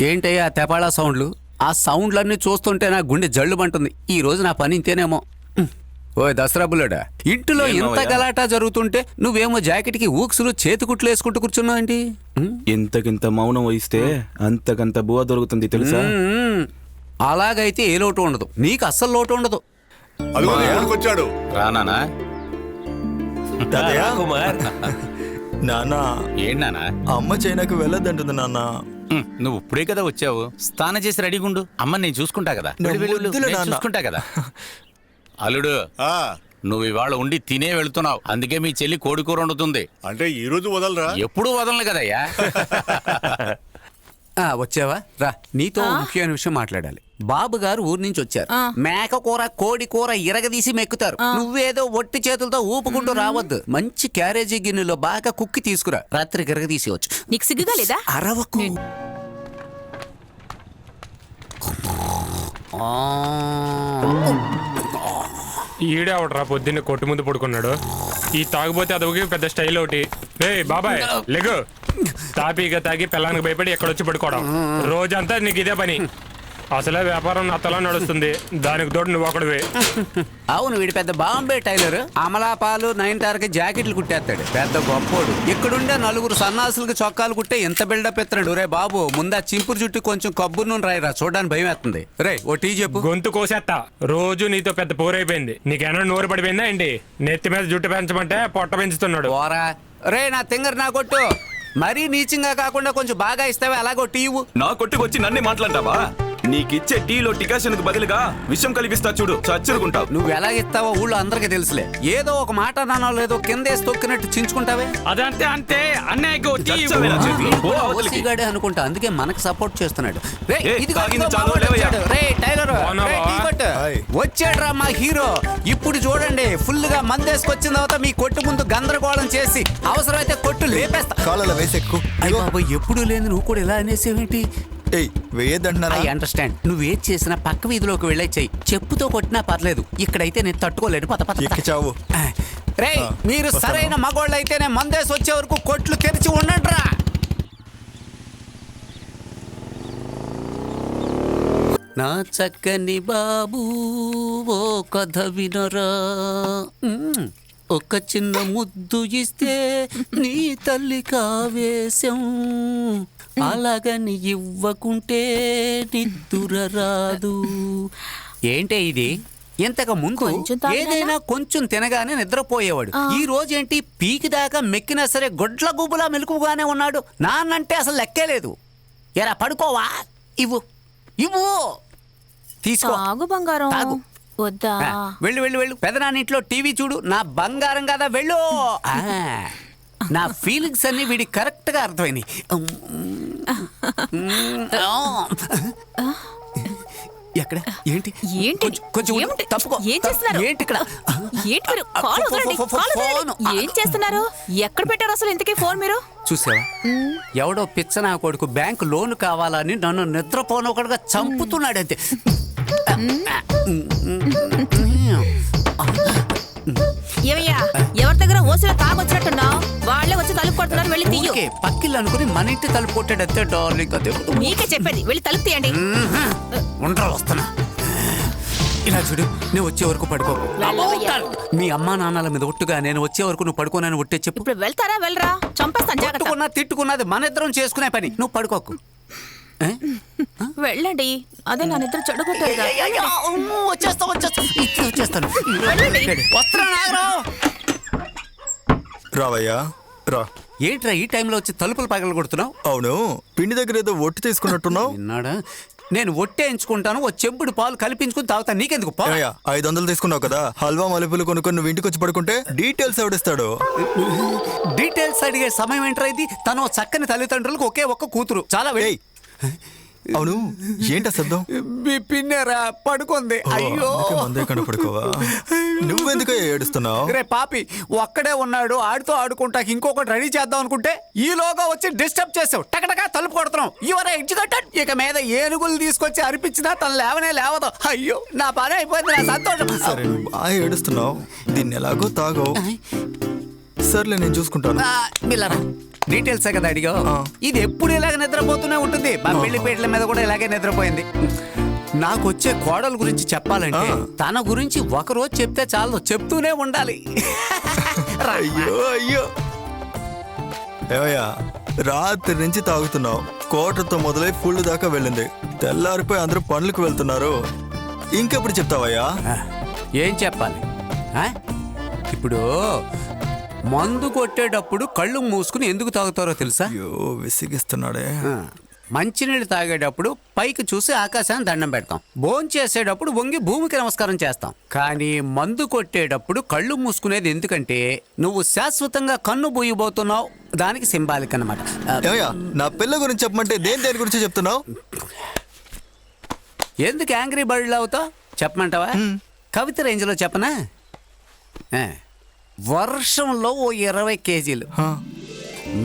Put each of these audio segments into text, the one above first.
ఏంటయ్యా ఆ తెపాళా సౌండ్లు? ఆ సౌండ్లన్నీ చూస్తుంటే నా గుండె జల్లుమంటుంది. ఈ రోజు నా పని ఇంతేనేమో. ఓయ్ దసరా బుల్లడా ఇంటిలో ఇంత గలాటా జరుగుతుంటే నువ్వేమో జాకెట్కి ఊక్సులు చేతికుట్లు వేసుకుంటూ కూర్చున్నావేంటి? ఉహ్. ఇంతకింత మౌనం వహిస్తే అంతకంత బువ దొరుకుతుంది తెలుసా. అలాగైతే ఏ లోటు ఉండదు. నీకు అస్సలు లోటు ఉండదు. వచ్చాడు. రానా కుమార్. నాన్న ఏంటన్నా అమ్మ చైనాకు వెళ్ళొద్దంటుంది నాన్న. నువ్వు ఇప్పుడే కదా వచ్చావు. స్నానం చేసి రెడీగా ఉండు అమ్మ నేను చూసుకుంటా కదా. వెళ్ళు, వెళ్ళు, వెళ్ళు. వద్దులే నేను నాన్న. చూసుకుంటా కదా. అల్లుడు ఆ, నువ్వు ఇవాళ ఉండి తినే వెళ్తున్నావు. అందుకే మీ చెల్లి కోడి కూర వండుతుంది. అంటే ఈ రోజు వదలరా? ఎప్పుడు వదలను కదయ్యా. ఆ, వచ్చావా? రా నీతో ఓ ముఖ్యమైన విషయం మాట్లాడాలి. బాబు గారు ఊరు నుంచి వచ్చారు. మేక కూర కోడి కూర ఇరగదీసి మెక్కుతారు. నువ్వేదో ఒట్టి చేతులతో ఊపుకుంటూ రావద్దు. మంచి క్యారేజీ గిన్నెలో బాగా కుక్కి తీసుకురా. రాత్రికి ఇరగదీసి వచ్చు. నీకు సిగ్గుగా లేదా? అరవకు. ఆ. ఈడే అవడరా పొద్దున్న కొట్టు ముందు పడుకున్నాడు. ఈ తాగిపోతే అదొక పెద్ద స్టైల్ ఒకటి. రే బాబాయ్ లెగు. తాపీగా తాగి పిల్లానికి భయపడి ఎక్కడొచ్చి పడుకోవడం. రోజంతా నీకు ఇదే పని. అసలే వ్యాపారం నత్తలా నడుస్తుంది. దానికి తోడు నువ్వు ఒకడివే. అవును వీడు పెద్ద బాంబే టైలర్ అమలాపాలు నైన్ టార్కి జాకెట్లు కుట్టేస్తాడు. పెద్ద గొప్పోడు. ఇక్కడుండే నలుగురు సన్నాసులకి చొక్కాలు కుట్టే ఎంత బిల్డప్ ఎత్తున్నాడు రే బాబు ముందా చింపురు చుట్టూ కొంచెం కబ్బురు నూనె రాయిరా చూడడానికి భయం వేస్తుంది. రే ఓ టీ చెప్పు. గొంతు కోసేస్తా రోజు నీతో పెద్ద పోరైపోయింది. నీకేమన్నా నోరు పడిపోయిందా ఏంటి? నెత్తి మీద జుట్టు పెంచమంటే పొట్ట పెంచుతున్నాడు. పోరా. రే నా తింగర్ నా కొట్టు. మరీ నీచంగా కాకుండా కొంచెం బాగా ఇస్తావే? అలాగో టీ ఇవ్వు. నా కొట్టుకొచ్చి నన్నే మాట్లాడతావా? నీకిచ్చే టీలో టికాషన్ బదులుగా విషం కలిపిస్తా చూడు చచ్చురుకుంటావు నువ్వు ఎలా ఇస్తావో ఊళ్ళో అందరికీ తెలుసులే ఏదో ఒక మాట నానో లేదో కిందేసి తొక్కినట్టు చించుకుంటావే అదంతే అంతే అన్నయ్యకు చచ్చావేనా చెప్పి? పో అవతలికి. ఓసీగాడే అనుకుంటా అందుకే మనకు సపోర్ట్ చేస్తున్నాడు రే ఏ, ఇదిగో, తాగింది ఇదిగో చాలు, మావాడు లేవయ్యా. వచ్చాడు. రే టైలర్ అవునా రే, టీ బావా? కొట్టు. హాయ్. వచ్చాడురా మా హీరో ఇప్పుడు చూడండి ఫుల్గా మందేసుకొచ్చిన తర్వాత మీ కొట్టు ముందు గందరగోళం చేసి అవసరమైతే కొట్టు లేపేస్తా కాలలో వేసెక్కు అయ్య బాబా ఎప్పుడు లేదు నువ్వు కూడా ఇలా అనేసేవేంటి ఏయ్ వేయద్దంటున్నారా ఐ అండర్స్టాండ్. నువ్వు ఏది చేసినా పక్క వీధిలోకి వెళ్ళే చెయ్యి. చెప్పుతో కొట్టినా పర్లేదు. ఇక్కడైతే నేను తట్టుకోలేను. పత పత పత. ఎక్కి చావు. రే మీరు. సరైన మగోళ్ళు అయితేనే మందేసి వచ్చే వరకు కొట్లు తెరిచి ఉండండిరా. నా చక్కని బాబు ఓ కథ వినరా. ఒక చిన్న ముద్దు ఇస్తే నీ తల్లి కావేశం. అలాగని ఇవ్వకుంటే నిద్దుర రాదు ఏంటే ఇది? ఇంతకు ముందు? ఏదైనా కొంచెం తినగానే నిద్రపోయేవాడు. ఈ రోజేంటి? పీకి దాకా మెక్కినా సరే గొడ్ల గుబులా మెలకుగానే ఉన్నాడు. నాన్నంటే అసలు లెక్కే లేదు. ఎరా పడుకోవా? ఇవ్వు. ఇవ్వు. తీసుకో. తాగు బంగారం. తాగు. వద్దా? వెళ్ళు వెళ్ళు వెళ్ళు. పెదనాన్నింట్లో టీవీ చూడు. నా బంగారం కదా వెళ్ళు. ఆ, నా ఫీలింగ్స్ అన్ని వీడికి కరెక్ట్గా అర్థమైనాయి ఎక్కడ? ఏంటి? ఏంటి? కొంచెం-. ఏమిటి? తప్పుకో. ఏం చేస్తున్నారు? ఏంటి ఇక్కడ? ఏంటి మీరు? కాల్ వదలండి, ఫో- ఫో- కాల్ వదలండి. ఫోను. ఏం చేస్తున్నారు? ఎక్కడ పెట్టారు అసలు ఇంతకీ ఫోన్ మీరు? చూసావా? ఎవడో పిచ్చ నా కొడుకు బ్యాంక్ లోన్ కావాలని నన్ను నిద్రపోనొకడుగా చంపుతున్నాడు అంతే ఏమయ్యా? ఎవరి దగ్గర ఓసిలో తాగొచ్చినట్టున్నావు వాళ్ళే వచ్చి తలుపు కొడుతున్నారు వెళ్ళి తీయు. పక్కిల్లు అనుకుని మన ఇంటి తలుపు కొట్టాడు అంతే డార్లింగ్. అదే మీకే చెప్పేది వెళ్ళి తలుపు తీయండి. ఉండరా వస్తున్నా. ఇలా చూడు నేను వచ్చే వరకు పడుకో. మీ అమ్మా నాన్నల మీద ఒట్టుగా నేను వచ్చే వరకు నువ్వు పడుకోనని ఒట్టే చెప్పు. ఇప్పుడు వెళ్తారా వెళ్ళరా? చంపేస్తాను జాగ్రత్త. కొట్టుకున్నా తిట్టుకున్నది మన ఇద్దరం చేసుకునే పని. నువ్వు పడుకోకు? వెళ్ళండి. అదే నా నిద్ర వచ్చేస్తా వచ్చేస్తా. వచ్చేస్తాను. నాగరావు. రావయ్యా రా. ఏంట్రా ఈ టైంలో వచ్చి తలుపులు పగల కొడుతున్నావు? అవును. పిండి దగ్గర ఏదో ఒట్టి తీసుకున్నట్టున్నావు. విన్నాడా? నేను ఒట్టేయించుకుంటాను ఓ చెంపుడు పాలు కల్పించుకుని తాగుతాను. నీకెందుకు? ఐదు వందలు తీసుకున్నావు కదా. హల్వా మలుపులు కొనుక్కొని నువ్వు ఇంటికి వచ్చి పడుకుంటే డీటెయిల్స్ ఎవడిస్తాడు? డీటెయిల్స్ అడిగే సమయం ఏంట్రా ఇది? తను చక్కని తల్లిదండ్రులకు ఒకే ఒక్క కూతురు. చాలా ఏయ్ అవును ఏంటా శబ్దం? మీ పిన్నెరా? పడుకుంది. అయ్యో. మందే పడుకోవా? నువ్వెందుకు ఏడుస్తున్నావు? రే పాపి ఒక్కడే ఉన్నాడు ఆడుతూ ఆడుకుంటా ఇంకొకటి రెడీ చేద్దాం అనుకుంటే ఈలోగా వచ్చి డిస్టర్బ్ చేసావు. టకటకా తలుపు కొడుతున్నాం యువర్ ఎగ్జిక్యూటెడ్ ఇక మీద ఏనుగులు తీసుకొచ్చి అర్పించినా తను లేవనే లేవదు. అయ్యో నా పని అయిపోయింది నా సంతోషం. సరే బాగా ఏడుస్తున్నావు. దీన్ని ఎలాగో తాగవు. సర్లే నేను చూసుకుంటాను. మిల్లరా డీటెయిల్స్ కదా అడిగా? ఇది ఎప్పుడు ఇలాగ నిద్రపోతూనే ఉంటుంది? మా పెళ్ళి పీటల మీద కూడా ఇలాగే నిద్రపోయింది. నాకు వచ్చే కోడల గురించి చెప్పాలంటే తన గురించి ఒక రోజు చెప్తే చాలు చెప్తూనే ఉండాలి. అయ్యో అయ్యో. ఏమయ్యా రాత్రి నుంచి తాగుతున్నావు. కోటతో మొదలై ఫుల్ దాకా వెళ్ళింది. తెల్లారిపోయి అందరూ పనులకు వెళ్తున్నారు. ఇంకెప్పుడు చెప్తావయ్యా? ఏం చెప్పాలి? ఆ? ఇప్పుడు మందు కొట్టేటప్పుడు కళ్ళు మూసుకుని ఎందుకు తాగుతారో తెలుసా? అయ్యో విసిగిస్తున్నాడే. మంచినీళ్ళు తాగేటప్పుడు పైకి చూసి ఆకాశాన్ని దండం పెడతాం. భోంచేసేటప్పుడు చేసేటప్పుడు వంగి భూమికి నమస్కారం చేస్తాం. కానీ మందు కొట్టేటప్పుడు కళ్ళు మూసుకునేది ఎందుకంటే నువ్వు శాశ్వతంగా కన్ను బూయబోతున్నావు దానికి సింబాలిక్ అనమాట ఏమయ్యా నా పిల్ల గురించి చెప్పమంటే దేని దేని గురించి చెప్తున్నావు? ఎందుకు యాంగ్రీ బర్డ్ అవుతావు చెప్పమంటావా? కవిత రేంజ్లో చెప్పనా? ఆ, వర్షంలో ఓ ఇరవై కేజీలు.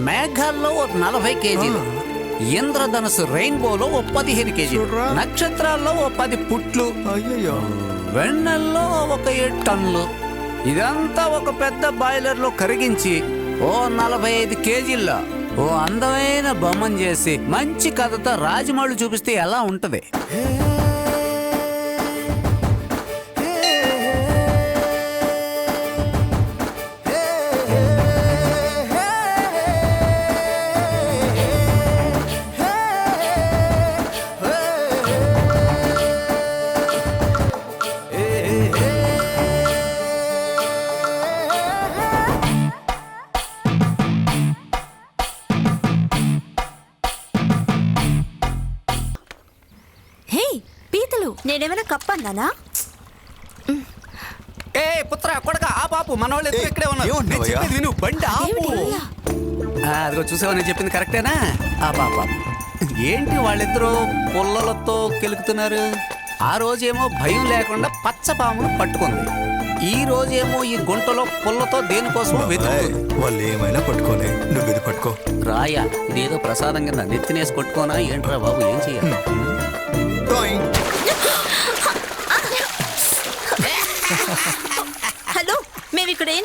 మేఘాల్లో ఓ నలభై కేజీలు. ఇంద్రధనుసు రెయిన్బోలో ఓ పదిహేను కేజీలు. నక్షత్రాల్లో ఓ పది పుట్లు. వెన్నెల్లో ఒక ఏడు టన్నులు. ఇదంతా ఒక పెద్ద బాయిలర్లో కరిగించి ఓ నలభై ఐదు కేజీల్లో ఓ అందమైన బొమ్మను చేసి మంచి కథతో రాజమౌళి చూపిస్తే ఎలా ఉంటది? కప్పన్నానా ఏ పుత్ర కొడక ఆ పాపు మనోళ్ళు ఏయ్, ఇక్కడే ఉన్నారు? నేను ఏమంటున్నావయ్యా? చెప్పేది విను బండి ఆపు? ఆ, అదిగో చూసావా నేను చెప్పింది కరెక్టేనా? ఆ పాప ఏంటి వాళ్ళిద్దరూ పుల్లలతో కెలుకుతున్నారు? ఆ రోజేమో భయం లేకుండా పచ్చ పామును పట్టుకుంది. ఈ రోజేమో ఈ గుంటలో పుల్లతో దేనికోసం వెతుకుతుంది వాళ్ళు ఏమైనా పట్టుకోలే. నువ్వు ఇది పట్టుకో. రాయా ఇదేదో ప్రసాదం కింద నెత్తినేసి కొట్టుకోనా? ఏంట్రా బాబు ఏం చెయ్యాలి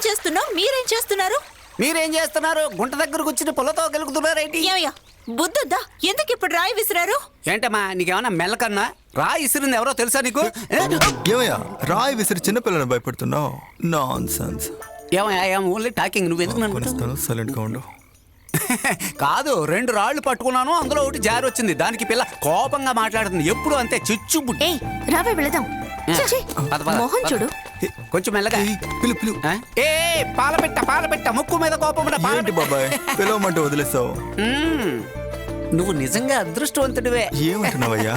మేము ఇక్కడ ఏం చేస్తున్నాం మీరేం చేస్తున్నారు? మీరేం చేస్తున్నారు? గుంట దగ్గరకు వచ్చి పుల్లతో కెలుకుతున్నారేంటి ఏమయ్యా బుద్ధుద్దా? ఎందుకు ఇప్పుడు రాయి విసిరారు? ఏంటమ్మా నీకేమన్నా మెల్లకన్నా రా ఇసిరింది ఎవరో తెలుసా నీకు? ఏమయ్యా రాయి విసిరి చిన్నపిల్లని భయపెడుతున్నావు? నాన్ సెన్స్ ఏమయ్యా ఏం ఓన్లీ టాకింగ్ నువ్వు ఎందుకు నన్ను కొనిస్తాను సైలెంట్గా ఉండు. కాదు రెండు రాళ్ళు పట్టుకున్నాను అందులో ఒకటి జారి వచ్చింది. దానికి పిల్ల కోపంగా మాట్లాడుతుంది. ఎప్పుడు అంతే చిచ్చు రావే వెళదాం. ఛీ, పద, పద, మొహం పద. చూడు కొంచెం మెల్లగా. పిలు పిలు. ఆ? ఏ పాల పెట్ట పాల పెట్ట. ముక్కు మీద కోపం ఉన్న పాల ఏంటి పెట్ట. బాబాయ్? పిలవమంటే వదిలేస్తావు మ్మ్. నువ్వు నిజంగా అదృష్టవంతుడివే. ఏమంటున్నావయ్యా?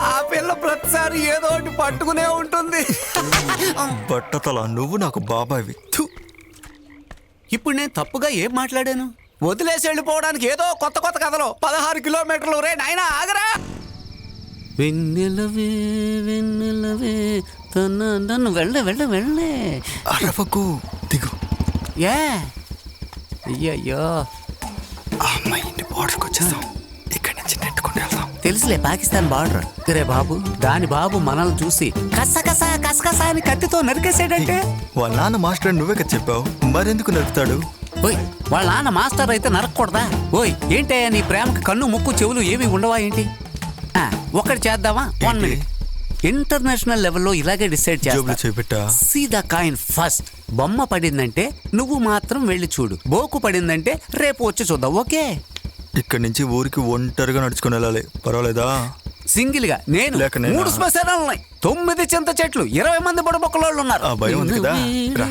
ఆ పిల్ల ప్రతిసారి ఏదో ఒకటి పట్టుకునే ఉంటుంది. బట్టతల నువ్వు నాకు బాబాయ్వి థు. ఇప్పుడు నేను తప్పుగా ఏం మాట్లాడాను? వదిలేసి వెళ్ళిపోవడానికి ఏదో కొత్త కొత్త కథలు. పదహారు కిలోమీటర్లు. రే నాయనా ఆగరా. వెన్నెలవే వెన్నెలవే తన నన్ను వెళ్ళే వెళ్ళే వెళ్ళే. అరవకు దిగు. ఏ? అయ్యయ్యో. అమ్మాయి ఇంటి బార్డర్కి వచ్చేసాం. ఇక్కడి నుంచి నెట్టుకుని వెళ్దాం. తెలుసులే పాకిస్తాన్ బార్డర్ రే బాబు దాని బాబు మనల్ని చూసి కస కస కస కస అని కత్తితో నరికేసాడంటే వాళ్ళ నాన్న మాస్టర్ అని నువ్వే కదా చెప్పావు. మరెందుకు నరుకుతాడు? ఓయ్ వాళ్ళ నాన్న మాస్టర్ అయితే నరకూడదా ఓయ్ ఏంటయ్యా నీ ప్రేమకి కన్ను ముక్కు చెవులు ఏమీ ఉండవా ఏంటి? ఒకటి చేద్దామా? వన్? మినిట్ ఇంటర్నేషనల్ లెవెల్లో ఇలాగే డిసైడ్ చేస్తా. చేపెట్టా? సీ ద కాయిన్ ఫస్ట్ బొమ్మ పడిందంటే నువ్వు మాత్రం వెళ్ళి చూడు. బోకు పడిందంటే రేపు వచ్చి చూద్దాం ఓకే? ఇక్కడి నుంచి ఊరికి ఒంటరిగా నడుచుకుని వెళ్ళాలి. పర్వాలేదా? సింగిల్గా నేను లేక నేనా? మూడు శ్మశానాలు ఉన్నాయి తొమ్మిది చింత చెట్లు ఇరవై మంది బుడబొక్కలోళ్ళు ఉన్నారు ఆ భయం ఉంది కదా? రా.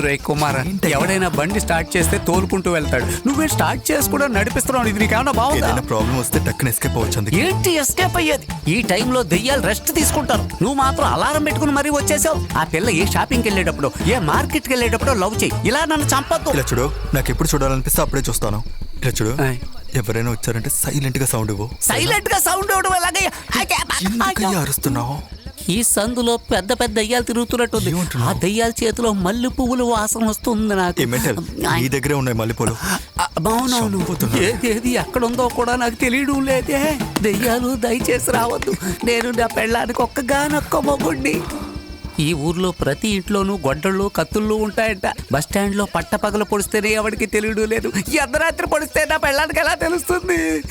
రే కుమార ఎవడైనా బండి స్టార్ట్ చేస్తే తోలుకుంటూ వెళ్తాడు. నువ్వే స్టార్ట్ చేసి కూడా నడిపిస్తున్నావు ఇది నీకేమన్నా బాగుందా? ఏదైనా ప్రాబ్లం వస్తే టక్కున ఎస్కేప్ అవ్వచ్చు అందుకే. ఏంటి ఎస్కేప్ అయ్యేది? ఈ టైంలో దెయ్యాలు రెస్ట్ తీసుకుంటారు. నువ్వు మాత్రం అలారం పెట్టుకుని మరీ వచ్చేసావు. ఆ పిల్ల ఏ షాపింగ్కి వెళ్ళేటప్పుడు ఏ మార్కెట్కి వెళ్ళేటప్పుడు లవ్ చేయి ఇలా నన్ను చంపద్దు. ఇలా చూడు నాకు ఎప్పుడు చూడాలనిపిస్తే అప్పుడే చూస్తాను. ఇలా చూడు. ఆయ్. ఎవరైనా వచ్చారంటే సైలెంట్గా సౌండ్ ఇవ్వు. సైలెంట్గా సౌండ్ ఇవ్వడం ఎలాగయ్యా? అరుస్తున్నావు ఈ సందులో పెద్ద పెద్ద దయ్యాలు తిరుగుతున్నట్టుంది? ఆ దయ్యాల చేతిలో మల్లె పువ్వుల వాసన వస్తుంది నాకు. నీ దగ్గరే ఉన్నాయి మల్లెపూలు. అవునవును. ఏది ఎక్కడ ఉందో కూడా నాకు తెలియడం లేదే. దెయ్యాలు దయచేసి రావద్దు. నేను నా పెళ్ళానికి ఒక్కగానొక్క మొగుడిని ఈ ఊర్లో ప్రతి ఇంట్లోనూ గొడ్డళ్ళు కత్తుళ్ళు ఉంటాయంట. బస్ స్టాండ్లో పట్ట పగలు పొడిస్తేనే ఎవరికి తెలియడం లేదు. అర్ధరాత్రి పొడిస్తే నా పెళ్ళానికి ఎలా తెలుస్తుంది?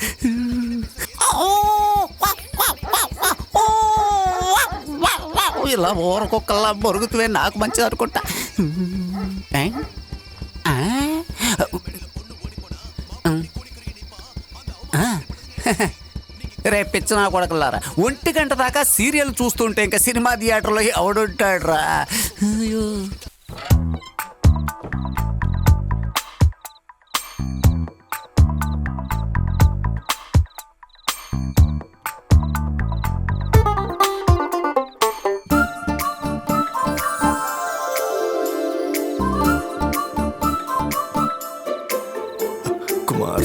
ఇలా ఊరకొక్కల్లా మొరుగుతువే నాకు మంచిది అనుకుంటా. ఆ? రే రేపిచ్చిన కొడకలారా? ఒంటి గంట దాకా సీరియల్ చూస్తుంటే ఇంకా సినిమా థియేటర్లో ఎవడుంటాడ్రా అయ్యో. కుమార్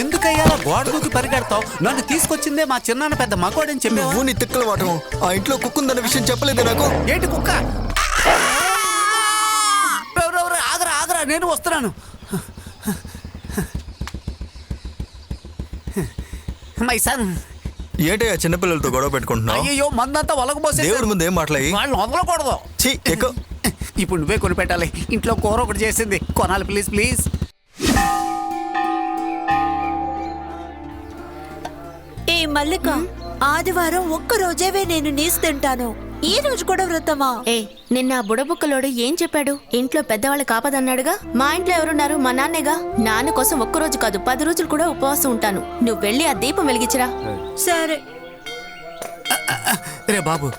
ఎందుకయ్యా? గోడ దూకి పరిగెడతావు? నన్ను తీసుకొచ్చిందే మా చిన్నాన్న పెద్ద మగవాడని చెప్పావు? నువ్వు నీ తిక్కల వాటం ఆ ఇంట్లో కుక్కుందన్న విషయం చెప్పలేదే నాకు. ఏంటి కుక్క? ఎవరెవరు ఆగరా ఆగరా నేను వస్తున్నాను. My son. ఏంటయ్యా చిన్నపిల్లలతో గొడవ పెట్టుకుంటున్నావు? అయ్యో మందంతా ఒలగబోసే దేవుడి ముందు ఏం మాట్లాడి వాళ్ళని వదలకూడదు. ఛీ ఎక్కువ ఇప్పుడు నువ్వే కొని పెట్టాలి. ఇంట్లో కూర ఒకటి చేసింది. కొనాలి ప్లీజ్ ప్లీజ్ మల్లిక ఆదివారం ఒక్క రోజేవే నేను నీసు తింటాను. ఈ రోజు కూడా వ్రతమా ఏ నిన్న ఆ బుడబుక్కలోడు ఏం చెప్పాడు? ఇంట్లో పెద్దవాళ్ళు కాపదన్నాడుగా? మా ఇంట్లో ఎవరున్నారు? మా నాన్నేగా? నాన్న కోసం ఒక్క రోజు కాదు పది రోజులు కూడా ఉపవాసం ఉంటాను. నువ్వు వెళ్ళి ఆ దీపం వెలిగించరా? సరే. రే బాబు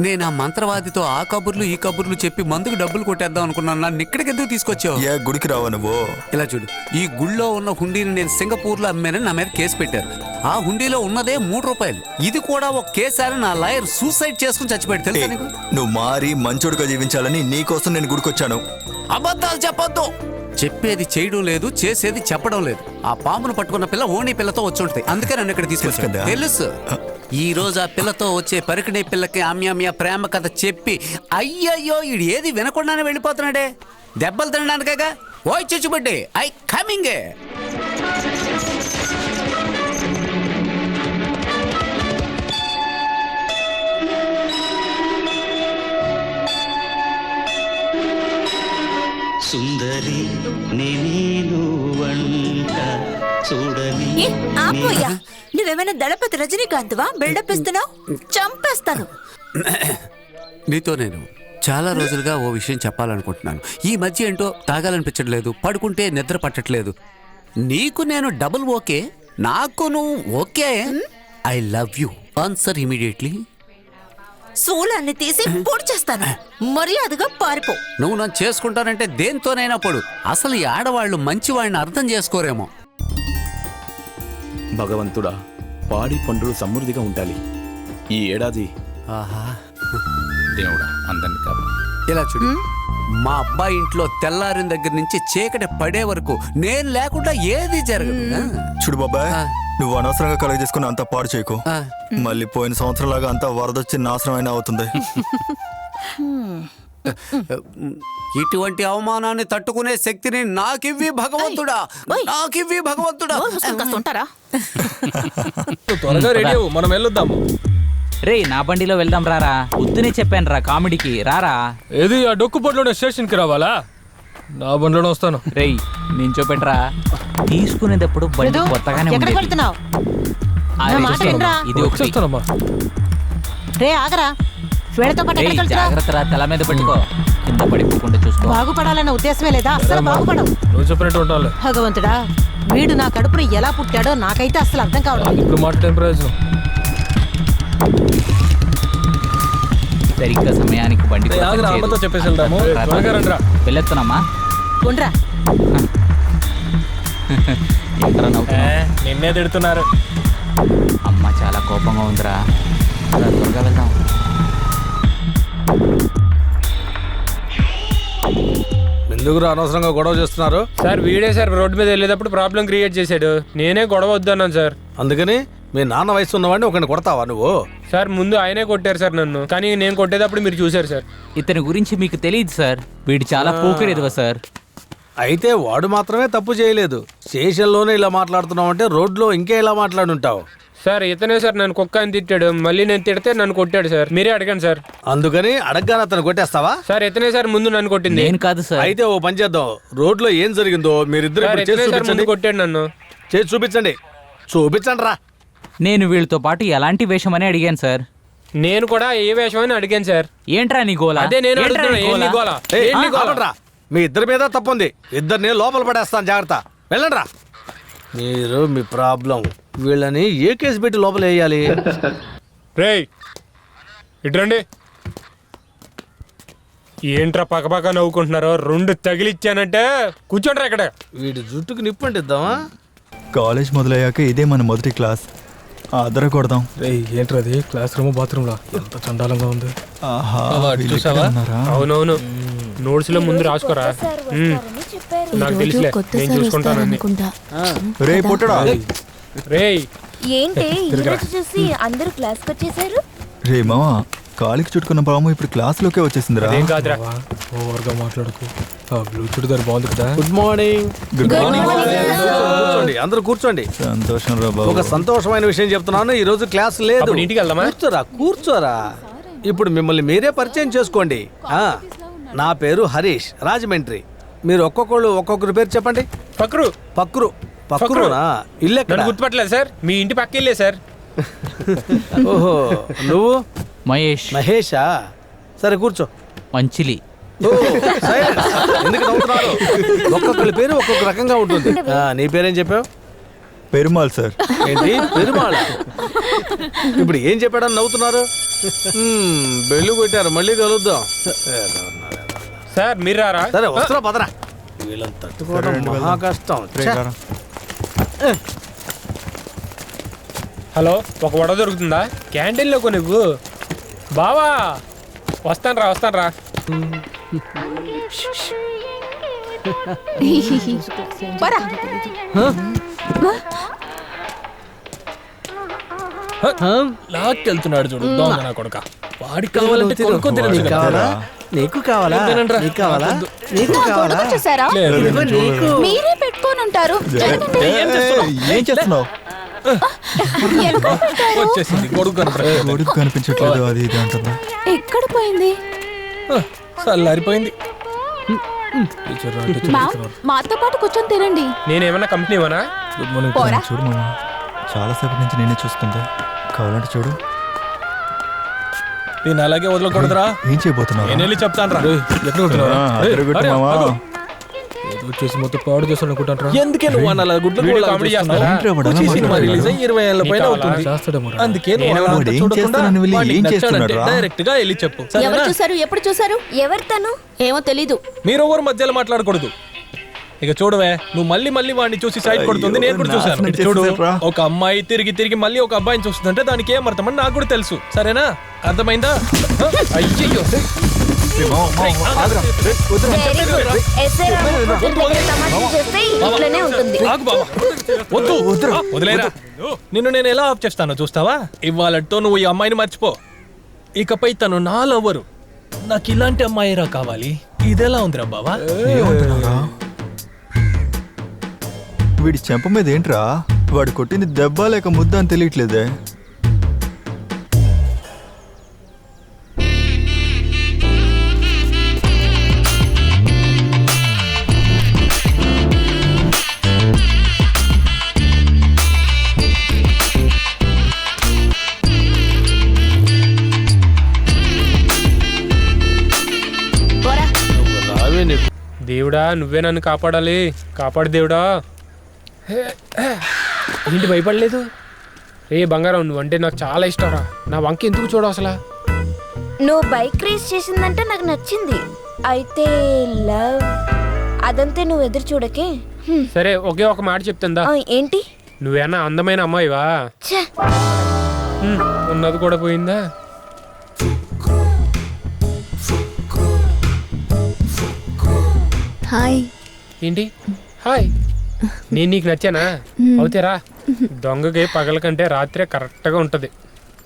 నేను ఆ మంత్రవాదితో ఆ కబుర్లు ఈ కబుర్లు చెప్పి మందుకు డబ్బులు కొట్టేద్దాం అనుకున్నాను. నన్ను ఇక్కడికి ఎందుకు తీసుకొచ్చావు? ఏ గుడికి రావా నువ్వు? ఇలా చూడు. ఈ గుళ్ళో ఉన్న హుండీని నేను సింగపూర్లో అమ్మానని నా మీద కేసు పెట్టారు. ఆ హుండీలో ఉన్నదే మూడు రూపాయలు. ఇది కూడా ఒక కేసు అని నా లాయర్ సూసైడ్ చేసుకుని చచ్చిపోయాడు. ఏ, తెలుసా నీకు? నువ్వు మారి మంచోడుగా జీవించాలని నీ కోసం నేను గుడికొచ్చాను. అబద్ధాలు చెప్పొద్దు. చెప్పేది చేయడం లేదు చేసేది చెప్పడం లేదు. ఆ పామును పట్టుకున్న పిల్ల ఓణి పిల్లతో వచ్చి ఉంటుంది. అందుకే నన్ను ఇక్కడ తీసుకొచ్చాను తెలుసు ఈ రోజు ఆ పిల్లతో వచ్చే పరికిణి పిల్లకి ఆమ్యామ్య ప్రేమ కథ చెప్పి అయ్యయ్యో ఈడు ఏది వినకుండానే వెళ్ళిపోతున్నాడే? దెబ్బలు తినడానికేగా? ఓయ్ చుచ్చుబడ్డి ఐ కమింగే. సుందరి నేను వంట చూడని నువ్వేమైనా దళపతి రజనీకాంత్వా? బిల్డప్ ఇస్తున్నావు? చంపేస్తాను. నీతో నేను చాలా రోజులుగా ఓ విషయం చెప్పాలనుకుంటున్నాను. ఈ మధ్య ఏంటో తాగాలనిపించట్లేదు పడుకుంటే నిద్ర పట్టట్లేదు. నీకు నేను డబుల్ ఓకే నాకు నువ్వు okay. I love you. Answer immediately. శూలాన్ని తీసి పొడి చేస్తాను మర్యాదగా పారిపో. నువ్వు నన్ను చేసుకుంటానంటే దేంతోనైనా పడు. అసలు ఈ ఆడవాళ్ళు మంచివాడిని అర్థం చేసుకోరేమో. భగవంతుడా పాడి పంటలు సమృద్ధిగా ఉండాలి. ఈ ఏడాది ఆహా. దేవుడా అందరిని కాపాడు. ఇలా చూడు. మా అబ్బాయి ఇంట్లో తెల్లారిన దగ్గర నుంచి చీకటి పడే వరకు నేను లేకుండా ఏది జరగదు? చూడు బాబాయ్ ఆ. నువ్వు అనవసరంగా కలగ చేసుకుని అంత పాడు చేయకు. ఆ. మళ్ళీ పోయిన సంవత్సరం లాగా అంతా వరదొచ్చి నాశనం అయినా అవుతుంది. ఇటువంటి అవమానాన్ని తట్టుకునే శక్తిని నాకివ్వి భగవంతుడా. నాకివ్వి భగవంతుడా? ఉంటారా? త్వరగా రెడీ మనం వెళ్ళొద్దాము రే నా బండిలో వెళ్దాం రారా. పొద్దునే చెప్పాను రా కామెడీకి. రారా? ఏది ఆ డొక్కు పొట్లోనే స్టేషన్కి రావాలా? నా బండిలోనే వస్తాను. రేయ్ నించోపెట్రా తీసుకునేటప్పుడు బండి కొత్తగానే ఉండేది. ఆ, రే, ఇది ఒకటి. వచ్చేస్తానమ్మా. రే ఆగరా. వీళ్ళతో పాటు రేయ్, ఎక్కడికి వెళ్తున్నావ్? జాగ్రత్త రా తల మీద పెట్టుకో. కింద పడిపోకుండా చూసుకో. బాగుపడాలన్న ఉద్దేశమే లేదా? అస్సలు బాగుపడవు. నువ్వు చెప్పినట్టు ఉంటాను భగవంతుడా వీడు నా కడుపున ఎలా పుట్టాడో నాకైతే అస్సలు అర్థం కావట్లేదు. ఇప్పుడు మాట్లాడే ప్రయోజనం? సరిగ్గా సమయానికి బండి రేయ్, కోసం ఆగురా, చేయదు. అమ్మతో చెప్పేసి వెళ్దాము. రా, రా. త్వరగా రండిరా. వెళ్ళొస్తున్నామా ఉండరా ఏంట్రా నవ్వుతున్నావ్? నిన్నే తిడుతున్నారు అమ్మ చాలా కోపంగా ఉందిరా అలా త్వరగా వెళ్దాం ఎందుకురా అనవసరంగా గొడవ చేస్తున్నారు సార్ వీడే సార్ రోడ్డు మీద వెళ్ళేటప్పుడు ప్రాబ్లం క్రియేట్ చేశాడు నేనే గొడవ వద్దన్నాను సార్ అందుకని మీ నాన్న వయసు ఉన్నవాడిని ఒకరిని కొడతావా నువ్వు? సార్ ముందు ఆయనే కొట్టారు సార్ నన్ను. కానీ నేను కొట్టేటప్పుడు మీరు చూశారు సార్. ఇతని గురించి మీకు తెలియదు సార్. వీడు చాలా పోకరు ఎదవ సార్. అయితే వాడు మాత్రమే తప్పు చేయలేదు. స్టేషన్లోనే ఇలా మాట్లాడుతున్నావు అంటే రోడ్లో ఇంకే ఇలా మాట్లాడుంటావు. సార్ ఇతనే సార్ నన్ను కుక్క అని తిట్టాడు. మళ్ళీ నేను తిడితే నన్ను కొట్టాడు సార్. మీరే అడగండి సార్. అందుకని అడగ్గానే అతను కొట్టేస్తావా? సార్ ఇతనే సార్ ముందు నన్ను కొట్టింది. నేను కాదు సార్. అయితే ఓ పని చేద్దాం. రోడ్లో ఏం జరిగిందో మీరిద్దరు సార్ ఇప్పుడు చేసి ఇతనే సార్ ముందు చూపించండి. కొట్టాడు నన్ను. చేసి చూపించండి. చూపించండి రా నేను వీళ్ళతో పాటు ఎలాంటి వేషం అని అడిగాను సార్? నేను కూడా ఏ వేషం అని అడిగాను సార్. ఏంట్రా నీ గోల? అదే నేను ఏంట్రా అడుగుతున్నా నీ ఏం నీ గోల? గోల? ఏయ్, ఏం నీ గోల? ఆపండ్రా. మీ ఇద్దరి మీద తప్పుంది. ఇద్దరిని లోపల పడేస్తాను జాగ్రత్త. వెళ్ళండి రా మీరు మీ ప్రాబ్లం వీళ్ళని ఏ కేసు పెట్టి లోపల వేయాలి? రేయ్ ఇట్రండి ఏంట్రా పక్కపక్క నవ్వుకుంటున్నారు? రెండు తగిలిచ్చానంటే కూర్చోండి ఇక్కడ. వీడి జుట్టుకు నిప్పు అంటిద్దామా? కాలేజ్ మొదలయ్యాక ఇదే మన మొదటి క్లాస్. అదర కొడదాం ఏంట్రా అది? క్లాస్ రూమ్ బాత్రూమ్లో? ఎంత చండాలంగా ఉంది? అవునవును. నోట్స్లో ముందు రాసుకోరా. నాకు తెలుసులే నేను చూసుకుంటానని రే పుట్టడా? రేయ్ ఏంటి? చూసి అందరూ క్లాస్కి వచ్చేసారు? రే మామ కాలికి చుట్టుకున్న పాము ఇప్పుడు క్లాస్ లోకే వచ్చేసిందిరా. ఏం కాదురా. ఓవర్గా మాట్లాడుకు. బ్లూ చుడిదార్ బాగుంది కదా. గుడ్ మార్నింగ్ గుడ్ మార్నింగ్ కూర్చోండి అందరూ కూర్చోండి. సంతోషం రా బాబు. ఒక సంతోషమైన విషయం చెప్తున్నాను. ఈ రోజు క్లాస్ లేదు. అప్పుడు ఇంటికి వెళ్దామా? కూర్చోరా కూర్చోరా. ఇప్పుడు మిమ్మల్ని మీరే పరిచయం చేసుకోండి. నా పేరు హరీష్ రాజమండ్రి. మీరు ఒక్కొక్కళ్ళు ఒక్కొక్కరి పేరు చెప్పండి. పక్కరు పక్రు పక్రునా ఇల్లు గుర్తుపట్టలేదు సార్. మీ ఇంటి పక్క వెళ్ళే సార్. ఓహో నువ్వు? మహేష్. మహేషా? సరే కూర్చో. మంచిలి. ఓ, silence. ఎందుకు నవ్వుతున్నారు ఒక్కొక్కరి పేరు ఒక్కొక్క రకంగా ఉంటుంది. ఆ, నీ పేరేం చెప్పావు? పెరుమాల్ సార్. ఏంటి? పెరుమాళ. ఇప్పుడు ఏం చెప్పాడని నవ్వుతున్నారు? బెల్లు కొట్టారు. మళ్ళీ కలుద్దాం. సార్ మీరు రారా? సరే వస్తున్నా పదరా. వీళ్ళని తట్టుకోవడం రెండు మహా. కష్టం. ఛే. హలో ఒక వడ దొరుకుతుందా? క్యాంటీన్లో కొ నువ్వు బావా వస్తాను రా వస్తాను రా లాక్కెళ్తున్నాడు చూడు. దొంగ నా కొడుక? వాడికి కావాలంటే నీకు. కావాలా? నీకు కావాలా? నీకు కావాలా? నీకు కావాలా చూసారా ఇదిగో నీకు. మీరే పెట్టుకొని ఉంటారు ఏయ్, ఏం చేస్తున్నావు? వచ్చేసింది కొడుకు కనపడలేదు. కొడుకు కనిపించట్లేదు అది ఇది అంటుందా? ఎక్కడ పోయింది? చల్లారిపోయింది. మ్యామ్ మాతో పాటు కూర్చొని తినండి. నేనేమన్నా కంపెనీ ఇవ్వనా గుడ్ మార్నింగ్ పోరా. చూడు మామ చాలాసేపటి నుంచి నేనే చూస్తుంది కావాలంటే చూడు. నేను అలాగే వదలకూడదురా. ఏం చేయబోతున్నావు నేను వెళ్ళి చెప్తాను రా అదరగొట్టు మామ. వచ్చేసి మొత్తం పాడు చేస్తాను అనుకుంటాను ఎందుకే నువ్వు అన్న గుడ్లు వీడియో కామెడీ? చేస్తారా? వచ్చి సినిమా? రిలీజ్ అయ్యి ఇరవై ఏళ్ళ పైన? అవుతుంది. అందుకే నువ్వు నేను అలా వాడు అంతా ఏం చూడకుండా చేస్తానని వెళ్ళి వాడికి ఏం నచ్చాడంటే చేస్తున్నాడురా? డైరెక్ట్గా వెళ్ళి చెప్పు. ఎవరు సరేనా? చూసారు ఎప్పుడు చూసారు ఎవరు తను? ఏమో తెలీదు. మీరు ఎవరు మధ్యలో మాట్లాడకూడదు. ఇక చూడవే నువ్వు మళ్ళీ మళ్ళీ వాడిని చూసి సైడ్ కొడుతుంది నేను కూడా చూసాను నాశనం ఇటు చూడు చేసేసావురా. ఒక అమ్మాయి తిరిగి తిరిగి మళ్ళీ ఒక అబ్బాయిని చూస్తుందంటే దానికి ఏం అర్థమని నాకు కూడా తెలుసు. సరేనా? అర్థమైందా? అయ్యో వద్దు ఆ, వదిలేరా? నిన్ను నేను ఎలా ఆఫ్ చేస్తానో చూస్తావా? ఇవాళతో నువ్వు ఈ అమ్మాయిని మర్చిపో. ఇకపై తను నా లవ్వరు నాకు ఇలాంటి అమ్మాయిరా కావాలి. ఇదెలా ఉందిరా బావా? వీడి చెంప మీద ఏంట్రా? వాడు కొట్టింది దెబ్బ లేక ముద్ద అని తెలియట్లేదే. దేవుడా నువ్వే నన్ను కాపాడాలి. కాపాడు దేవుడా. ఏంటి భయపడలేదు? ఏ బంగారం నువ్వంటే నాకు చాలా ఇష్టం రా నా వంక ఎందుకు చూడవు అసలు? నువ్వు బైక్ రేస్ చేసిందంటే నాకు నచ్చింది. అయితే లవ్ అదంతే నువ్వు ఎదురు చూడకే. సరే ఒకే ఒక మాట చెప్తుందా ఏంటి? నువ్వేనా అందమైన అమ్మాయివా? హ్మ్, ఉన్నది కూడా పోయిందా? హాయ్. ఏంటి? హాయ్. నేను నీకు నచ్చానా? అవుతారా. దొంగకి పగల కంటే రాత్రే కరెక్ట్గా ఉంటది.